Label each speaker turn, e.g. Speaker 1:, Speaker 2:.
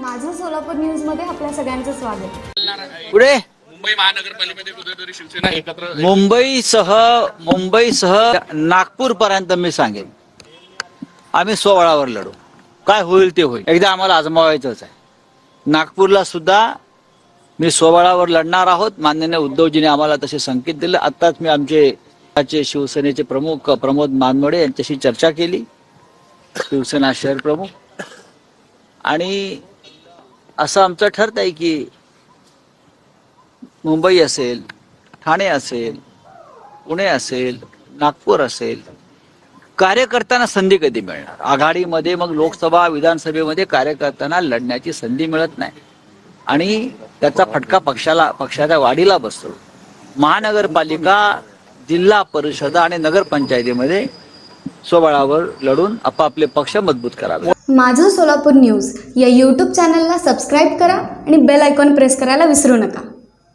Speaker 1: माझं सोलापूर न्यूजमध्ये आपल्या सगळ्यांचं स्वागत.
Speaker 2: पुढे?
Speaker 3: मुंबई महानगरपालिकेमध्ये कुठेतरी शिवसेना एकत्र
Speaker 2: मुंबईसह मुंबईसह नागपूर पर्यंत मी सांगेन. आम्ही सोहळावर लढू. काय होईल ते होईल. एकदा आम्हाला आजमावायचंच आहे. नागपूरला सुद्धा मी सोहळावर लढणार आहोत. माननीय उद्धवजीने आम्हाला तसे संकेत दिले. आत्ताच मी आमचे आजचे शिवसेनेचे प्रमुख प्रमोद मानमोडे यांच्याशी चर्चा केली. शिवसेना शहर प्रमुख. आणि असं आमचं ठरत आहे की मुंबई असेल ठाणे असेल पुणे असेल नागपूर असेल कार्यकर्त्यांना संधी कधी मिळणार? आघाडीमध्ये मग लोकसभा विधानसभेमध्ये कार्य करताना लढण्याची संधी मिळत नाही. आणि त्याचा फटका पक्षाला पक्षाच्या वाढीला बसतो. महानगरपालिका जिल्हा परिषद आणि नगरपंचायतीमध्ये स्वबळावर लढून आपापले पक्ष मजबूत करावे.
Speaker 1: माझं सोलापूर न्यूज या यूट्यूब चॅनलला सबस्क्राईब करा आणि बेल आयकॉन प्रेस करायला विसरू नका.